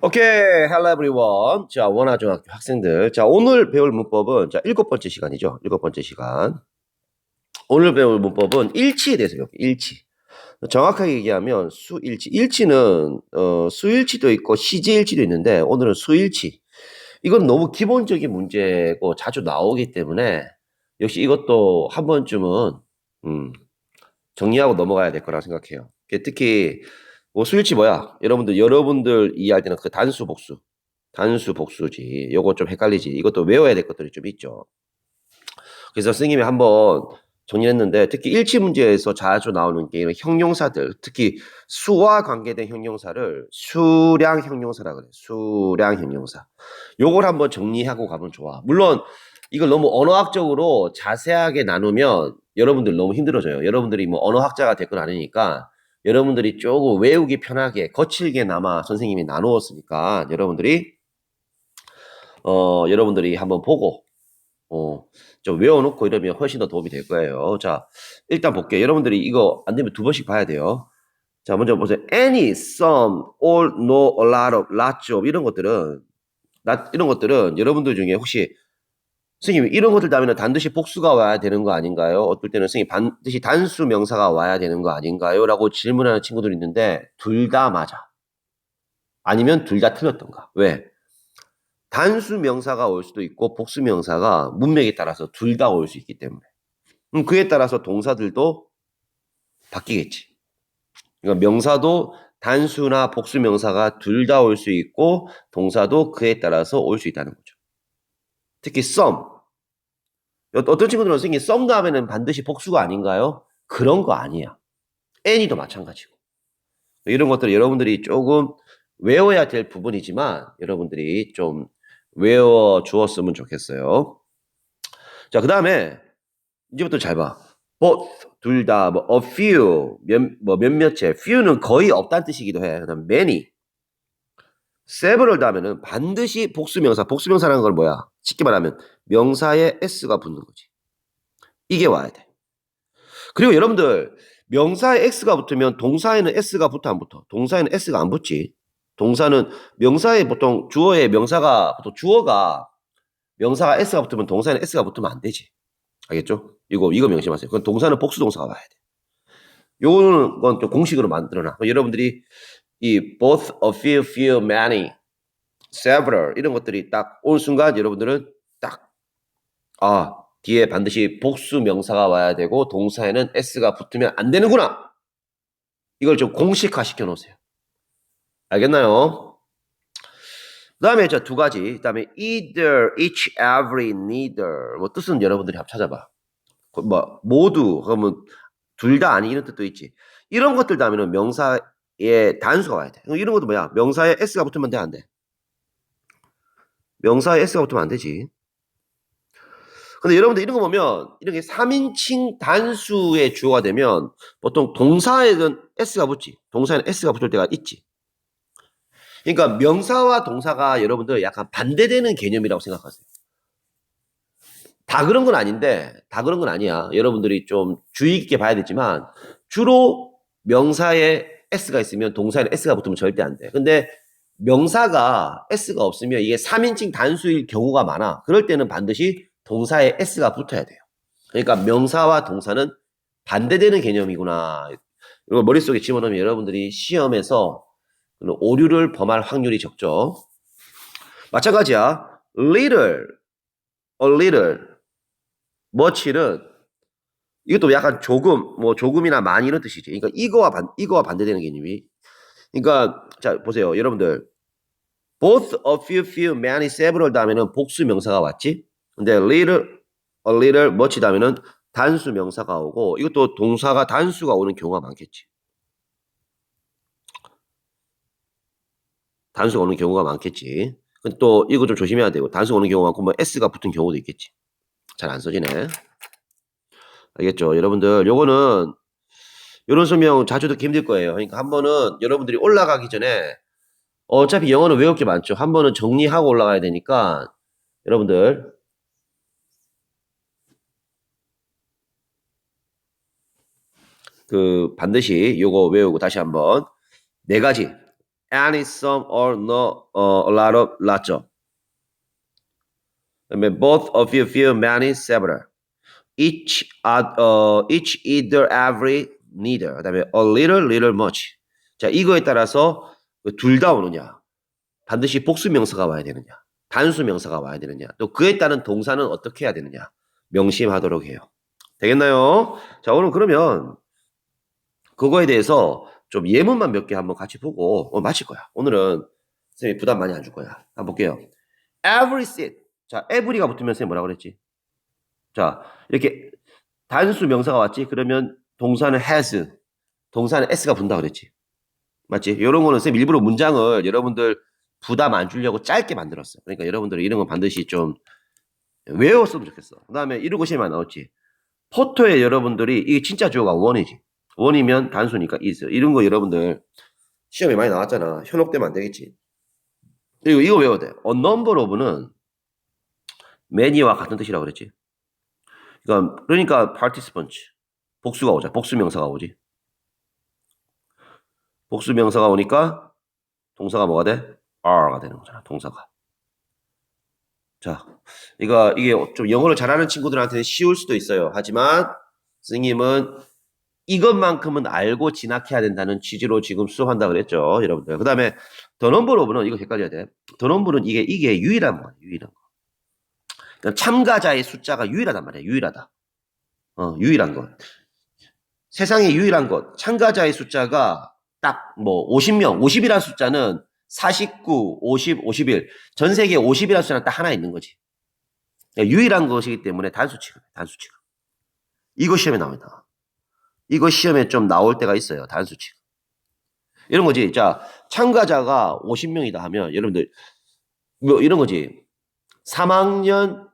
오케이, hello everyone. 자, 원화중학교 학생들. 자, 오늘 배울 문법은 자, 일곱 번째 시간이죠. 일곱 번째 시간. 오늘 배울 문법은 일치에 대해서 배울게요. 일치. 정확하게 얘기하면 수일치. 일치는 어, 수일치도 있고 시제일치도 있는데 오늘은 수일치. 이건 너무 기본적인 문제고 자주 나오기 때문에 역시 이것도 한 번쯤은 음, 정리하고 넘어가야 될 거라고 생각해요. 특히 뭐 수일치 뭐야? 여러분들 여러분들 이해할 때는 그 단수 복수, 단수 복수지. 요거 좀 헷갈리지. 이것도 외워야 될 것들이 좀 있죠. 그래서 선생님이 한번 정리했는데 특히 일치 문제에서 자주 나오는 게 이런 형용사들, 특히 수와 관계된 형용사를 수량 형용사라 그래. 수량 형용사. 요걸 한번 정리하고 가면 좋아. 물론 이걸 너무 언어학적으로 자세하게 나누면 여러분들 너무 힘들어져요. 여러분들이 뭐 언어학자가 될건 아니니까 여러분들이 조금 외우기 편하게 거칠게나마 선생님이 나누었으니까 여러분들이 어 여러분들이 한번 보고 어 좀 외워놓고 이러면 훨씬 더 도움이 될 거예요. 자 일단 볼게요. 여러분들이 이거 안 되면 두 번씩 봐야 돼요. 자 먼저 보세요. Any, some, all, no, a lot of, lots of 이런 것들은 이런 것들은 여러분들 중에 혹시 선생님 이런 것들 다음에는 반드시 복수가 와야 되는 거 아닌가요? 어떨 때는 선생님 반드시 단수 명사가 와야 되는 거 아닌가요? 라고 질문하는 친구들이 있는데 둘 다 맞아. 아니면 둘 다 틀렸던가. 왜? 단수 명사가 올 수도 있고 복수 명사가 문맥에 따라서 둘 다 올 수 있기 때문에. 그럼 그에 따라서 동사들도 바뀌겠지. 그러니까 명사도 단수나 복수 명사가 둘 다 올 수 있고 동사도 그에 따라서 올 수 있다는 거죠. 특히 some. 어떤 친구들은 선생님 some 다음에는 반드시 복수가 아닌가요? 그런 거 아니야. any도 마찬가지고. 이런 것들 여러분들이 조금 외워야 될 부분이지만 여러분들이 좀 외워 주었으면 좋겠어요. 자, 그 다음에 이제부터 잘 봐. both 둘 다, 뭐 a few 몇, 뭐 몇몇째, few는 거의 없다는 뜻이기도 해. 그다음 many several 다음에는 반드시 복수명사, 복수명사라는 건 뭐야? 쉽게 말하면 명사에 s가 붙는 거지. 이게 와야 돼. 그리고 여러분들 명사에 x가 붙으면 동사에는 s가 붙어 안 붙어? 동사에는 s가 안 붙지. 동사는 명사에 보통 주어에 명사가 보통 주어가 명사가 s가 붙으면 동사에는 s가 붙으면 안 되지. 알겠죠? 이거 이거 명심하세요. 그건 동사는 복수 동사가 와야 돼. 요거는 건또 공식으로 만들어 놔. 여러분들이 이 both, a few, few, many, several 이런 것들이 딱 온 순간 여러분들은 딱 아, 뒤에 반드시 복수 명사가 와야 되고 동사에는 s가 붙으면 안 되는구나. 이걸 좀 공식화 시켜 놓으세요. 알겠나요? 그 다음에 저두 가지. 그 다음에 either, each, every, neither. 뭐 뜻은 여러분들이 한번 찾아봐. 뭐 모두 그러면 둘 다 아니 이런 뜻도 있지. 이런 것들 다음에는 명사 예, 단수가 와야 돼. 이런 것도 뭐야? 명사에 s가 붙으면 돼, 안 돼? 명사에 s가 붙으면 안 되지. 근데 여러분들 이런 거 보면 이런 게 3인칭 단수의 주어가 되면 보통 동사에는 s가 붙지. 동사에는 s가 붙을 때가 있지. 그러니까 명사와 동사가 여러분들 약간 반대되는 개념이라고 생각하세요. 다 그런 건 아닌데, 다 그런 건 아니야. 여러분들이 좀 주의 깊게 봐야 되지만, 주로 명사에 s가 있으면 동사에는 s가 붙으면 절대 안 돼. 근데 명사가 s가 없으면 이게 3인칭 단수일 경우가 많아. 그럴 때는 반드시 동사에 s가 붙어야 돼요. 그러니까 명사와 동사는 반대되는 개념이구나. 이거 머릿속에 집어넣으면 여러분들이 시험에서 오류를 범할 확률이 적죠. 마찬가지야. little, a little, much는 이것도 약간 조금, 뭐 조금이나 많이 이런 뜻이지. 그러니까 이거와 반, 이거와 반대되는 개념이. 그러니까 자 보세요, 여러분들. both, a few, few, many, several 다음에는 복수 명사가 왔지. 근데 little, a little, much 다음에는 단수 명사가 오고 이것도 동사가 단수가 오는 경우가 많겠지. 단수가 오는 경우가 많겠지. 근데 또 이거 좀 조심해야 되고 단수가 오는 경우가 많고 뭐 s가 붙은 경우도 있겠지. 잘 안 써지네. 알겠죠? 여러분들 요거는 이런 설명 자주 듣기 힘들 거예요. 그러니까 한 번은 여러분들이 올라가기 전에 어차피 영어는 외울 게 많죠. 한 번은 정리하고 올라가야 되니까 여러분들 그 반드시 요거 외우고 다시 한번 네 가지 any, some, or no, 어, a lot of, lots죠. 그다음에 both of you feel many, several. each, uh, 어, each, either, every, neither. 그 다음에 a little, little, much. 자, 이거에 따라서 둘 다 오느냐? 반드시 복수 명사가 와야 되느냐? 단수 명사가 와야 되느냐? 또 그에 따른 동사는 어떻게 해야 되느냐? 명심하도록 해요. 되겠나요? 자, 오늘 그러면 그거에 대해서 좀 예문만 몇 개 한번 같이 보고 어, 마칠 거야. 오늘은 선생님이 부담 많이 안 줄 거야. 한번 볼게요. Every seat. 자, every가 붙으면 선생님 뭐라고 그랬지? 자, 이렇게 단수 명사가 왔지? 그러면 동사는 has, 동사는 s가 분다 그랬지? 맞지? 이런 거는 선생님 일부러 문장을 여러분들 부담 안 주려고 짧게 만들었어. 그러니까 여러분들 이런 건 반드시 좀 외웠으면 좋겠어. 그 다음에 이런 것이 많이 나왔지. 포토에 여러분들이 이게 진짜 주어가 원이지. 원이면 단수니까 is. 이런 거 여러분들 시험에 많이 나왔잖아. 현혹되면 안 되겠지. 그리고 이거 외워야 돼. A number of는 many와 같은 뜻이라고 그랬지. 그러니까, 그러니까 participants. 복수가 오자. 복수 명사가 오지. 복수 명사가 오니까 동사가 뭐가 돼? are가 되는 거잖아. 동사가. 자, 이거 이게 좀 영어를 잘하는 친구들한테는 쉬울 수도 있어요. 하지만 스님은 이것만큼은 알고 진학해야 된다는 취지로 지금 수업한다 그랬죠, 여러분들. 그다음에 더 넘버 오브는 이거 헷갈려야 돼. 더 넘버는 이게 이게 유일한 거야, 유일한 거. 그러니까 참가자의 숫자가 유일하단 말이야, 유일하다. 어, 유일한 것. 세상에 유일한 것. 참가자의 숫자가 딱 뭐 50명, 50이라는 숫자는 49, 50, 51. 전 세계에 50이라는 숫자는 딱 하나 있는 거지. 그러니까 유일한 것이기 때문에 단수 취급, 단수 취급. 이거 시험에 나옵니다. 이거 시험에 좀 나올 때가 있어요. 단수 취급. 이런 거지. 자, 참가자가 50명이다 하면 여러분들 뭐 이런 거지. 3학년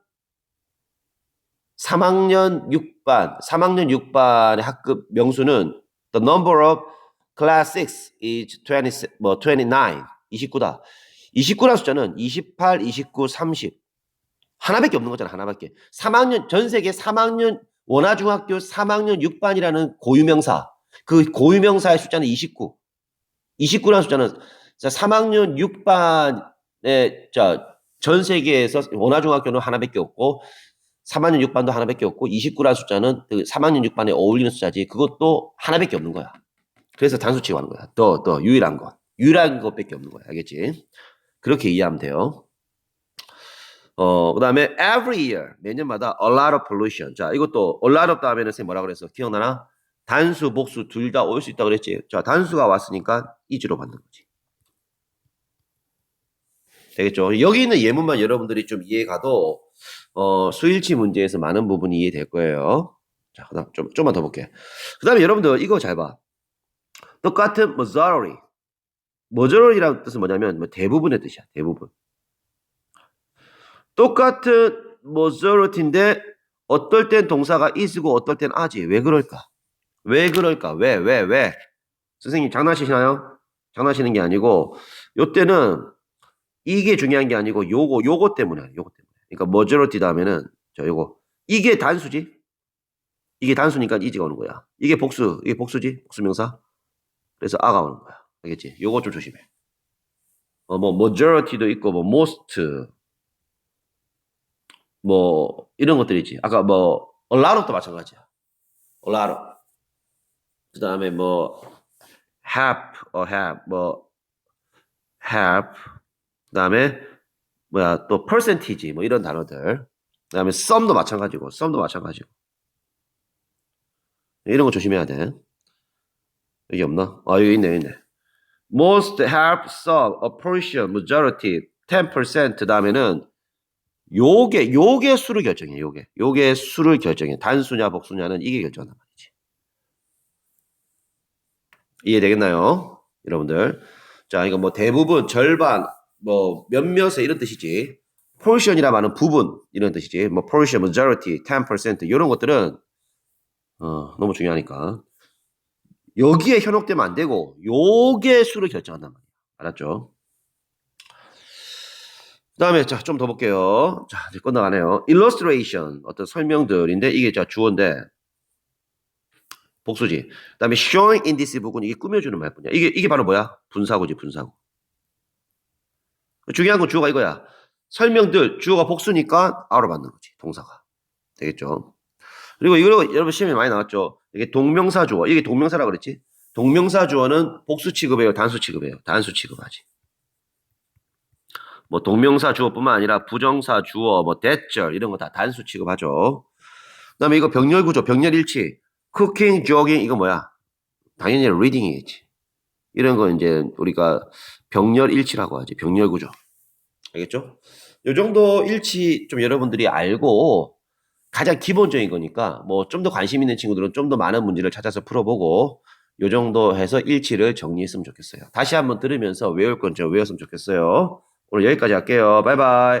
3학년 6반, 3학년 6반의 학급 명수는 the number of class 6 is 20, 뭐 29, 29다. 29라는 숫자는 28, 29, 30. 하나밖에 없는 거잖아, 하나밖에. 3학년, 전 세계 3학년, 원화중학교 3학년 6반이라는 고유명사. 그 고유명사의 숫자는 29. 29라는 숫자는 자, 3학년 6반의, 자, 전 세계에서 원화중학교는 하나밖에 없고, 3학년 6반도 하나밖에 없고, 29라는 숫자는 그 3학년 6반에 어울리는 숫자지, 그것도 하나밖에 없는 거야. 그래서 단수치 하는 거야. 더, 더, 유일한 것. 유일한 것밖에 없는 거야. 알겠지? 그렇게 이해하면 돼요. 어, 그 다음에 every year, 매년마다 a lot of pollution. 자, 이것도 a lot of 다음에는 선생님 뭐라 그랬어? 기억나나? 단수, 복수 둘 다 올 수 있다고 그랬지? 자, 단수가 왔으니까 이주로 받는 거지. 되겠죠? 여기 있는 예문만 여러분들이 좀 이해가도, 어, 수일치 문제에서 많은 부분이 이해될 거예요. 자, 그 다음 좀, 좀만 더 볼게. 그 다음에 여러분들 이거 잘 봐. 똑같은 majority. majority라는 뜻은 뭐냐면 뭐 대부분의 뜻이야. 대부분. 똑같은 majority인데 어떨 땐 동사가 is고 어떨 땐 아지. 왜 그럴까? 왜 그럴까? 왜, 왜, 왜? 선생님 장난치시나요? 장난치는 게 아니고 요때는 이게 중요한 게 아니고 요거 요거 때문에 요거 때문에. 그러니까 majority 다음에는 저 요거 이게 단수지. 이게 단수니까 이지가 오는 거야. 이게 복수, 이게 복수지. 복수명사. 그래서 아가 오는 거야. 알겠지? 요거 좀 조심해. 어, 뭐, majority도 있고, 뭐, most, 뭐, 이런 것들이지. 아까 뭐, a lot of도 마찬가지야. a lot of. 그 다음에 뭐, have, or have, 뭐, have. 그 다음에, 뭐야, 또 percentage, 뭐, 이런 단어들. 그 다음에 some도 마찬가지고, some도 마찬가지고. 이런 거 조심해야 돼. 여기 없나? 아, 여기 있네, 여기 있네. most have some, a portion, majority, 10% 다음에는 요게 요게 수를 결정해. 요게 요게 수를 결정해. 단수냐 복수냐는 이게 결정한단 말이지. 이해되겠나요, 여러분들? 자, 이거 뭐 대부분, 절반, 뭐 몇몇의 이런 뜻이지. portion이라 말은 부분 이런 뜻이지. 뭐 portion, majority, 10% 이런 것들은 어, 너무 중요하니까. 여기에 현혹되면 안 되고 요게 수를 결정한단 말이야. 알았죠? 그 다음에 자 좀 더 볼게요. 자 이제 끝나가네요. illustration 어떤 설명들인데 이게 자 주어인데 복수지. 그 다음에 showing in this book은 이게 꾸며주는 말뿐이야. 이게 이게 바로 뭐야? 분사구지 분사구. 중요한 건 주어가 이거야. 설명들 주어가 복수니까 아우로 받는 거지. 동사가. 되겠죠? 그리고 이거 여러분 시험에 많이 나왔죠. 이게 동명사 주어. 이게 동명사라 그랬지? 동명사 주어는 복수 취급해요, 단수 취급해요. 단수 취급하지. 뭐 동명사 주어뿐만 아니라 부정사 주어, 뭐 대절 이런 거 다 단수 취급하죠. 그다음에 이거 병렬 구조, 병렬 일치. 쿠킹, 조깅 이거 뭐야? 당연히 리딩이겠지. 이런 거 이제 우리가 병렬 일치라고 하지. 병렬 구조. 알겠죠? 요 정도 일치 좀 여러분들이 알고 가장 기본적인 거니까 뭐 좀 더 관심 있는 친구들은 좀 더 많은 문제를 찾아서 풀어보고 요 정도 해서 일치를 정리했으면 좋겠어요. 다시 한번 들으면서 외울 건 좀 외웠으면 좋겠어요. 오늘 여기까지 할게요. 바이바이.